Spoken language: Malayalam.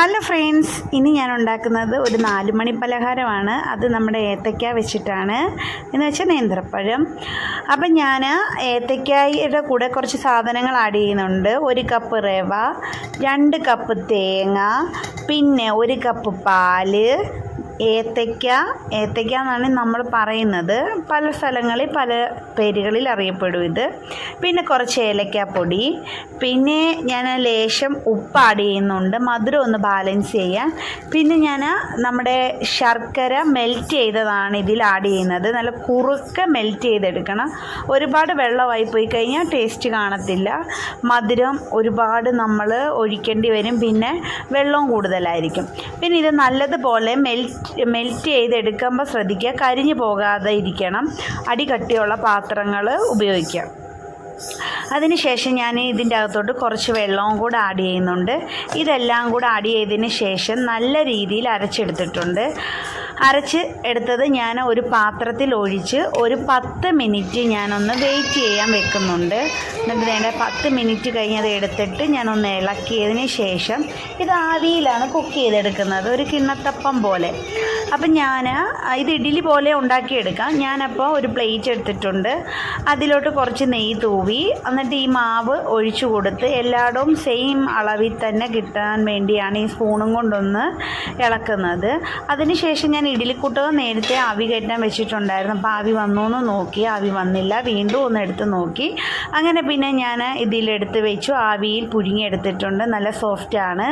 ഹലോ ഫ്രണ്ട്സ് ഇനി ഞാൻ ഉണ്ടാക്കുന്നത് ഒരു നാലുമണി പലഹാരമാണ്. അത് നമ്മുടെ ഏത്തയ്ക്ക വെച്ചിട്ടാണ്. എന്ന് വെച്ചാൽ നേന്ത്രപ്പഴം. അപ്പം ഞാൻ ഏത്തയ്ക്കായുടെ കൂടെ കുറച്ച് സാധനങ്ങൾ ആഡ് ചെയ്യുന്നുണ്ട്. ഒരു കപ്പ് റവ രണ്ട് കപ്പ് തേങ്ങ പിന്നെ ഒരു കപ്പ് പാൽ ഏത്തയ്ക്ക ഏത്തയ്ക്ക എന്നാണ് നമ്മൾ പറയുന്നത്. പല സ്ഥലങ്ങളിൽ പല പേരുകളിൽ അറിയപ്പെടും ഇത്. പിന്നെ കുറച്ച് ഏലക്കാപ്പൊടി. പിന്നെ ഞാൻ ലേശം ഉപ്പ് ആഡ് ചെയ്യുന്നുണ്ട്. മധുരം ഒന്ന് ബാലൻസ് ചെയ്യാൻ. പിന്നെ ഞാൻ നമ്മുടെ ശർക്കര മെൽറ്റ് ചെയ്തതാണ് ഇതിൽ ആഡ് ചെയ്യുന്നത്. നല്ല കുറുക്കെ മെൽറ്റ് ചെയ്തെടുക്കണം. ഒരുപാട് വെള്ളമായി പോയി കഴിഞ്ഞാൽ ടേസ്റ്റ് കാണത്തില്ല. മധുരം ഒരുപാട് നമ്മൾ ഒഴിക്കേണ്ടി വരും. പിന്നെ വെള്ളവും കൂടുതലായിരിക്കും. പിന്നെ ഇത് നല്ലതുപോലെ മെൽറ്റ് മെൽറ്റ് ചെയ്തെടുക്കുമ്പോൾ ശ്രദ്ധിക്കുക. കരിഞ്ഞു പോകാതെ ഇരിക്കണം. അടി കട്ടിയുള്ള പാത്രങ്ങൾ ഉപയോഗിക്കുക. അതിനുശേഷം ഞാൻ ഇതിന്റെ അകത്തോട്ട് കുറച്ച് വെള്ളവും കൂടെ ആഡ് ചെയ്യുന്നുണ്ട്. ഇതെല്ലാം കൂടെ ആഡ് ചെയ്തതിന് ശേഷം നല്ല രീതിയിൽ അരച്ചെടുത്തിട്ടുണ്ട്. അരച്ച് എടുത്തത് ഞാൻ ഒരു പാത്രത്തിൽ ഒഴിച്ച് ഒരു പത്ത് മിനിറ്റ് ഞാനൊന്ന് വെയിറ്റ് ചെയ്യാൻ വെക്കുന്നുണ്ട്. എന്നിട്ട് വേണ്ട പത്ത് മിനിറ്റ് കഴിഞ്ഞത് എടുത്തിട്ട് ഞാനൊന്ന് ഇളക്കിയതിന് ശേഷം ഇത് ആവിയിലാണ് കുക്ക് ചെയ്തെടുക്കുന്നത് ഒരു കിണ്ണത്തപ്പം പോലെ. അപ്പം ഞാൻ ഇത് ഇഡ്ഡലി പോലെ ഉണ്ടാക്കിയെടുക്കാം. ഞാനപ്പോൾ ഒരു പ്ലേറ്റ് എടുത്തിട്ടുണ്ട്. അതിലോട്ട് കുറച്ച് നെയ്യ് തൂവി എന്നിട്ട് ഈ മാവ് ഒഴിച്ചു കൊടുത്ത് എല്ലായിടവും സെയിം അളവിൽ തന്നെ കിട്ടാൻ വേണ്ടിയാണ് ഈ സ്പൂണും കൊണ്ടൊന്ന് ഇളക്കുന്നത്. അതിനുശേഷം ഞാൻ ഇഡ്ഡലിക്കുട്ടക നേരത്തെ ആവി കയറ്റാൻ വെച്ചിട്ടുണ്ടായിരുന്നു. അപ്പോൾ ആവി വന്നു എന്ന് നോക്കി. ആവി വന്നില്ല. വീണ്ടും ഒന്ന് എടുത്ത് നോക്കി. അങ്ങനെ പിന്നെ ഞാൻ ഇതിലെടുത്ത് വെച്ചു. ആവിയിൽ പുഴുങ്ങിയെടുത്തിട്ടുണ്ട് നല്ല സോഫ്റ്റാണ്.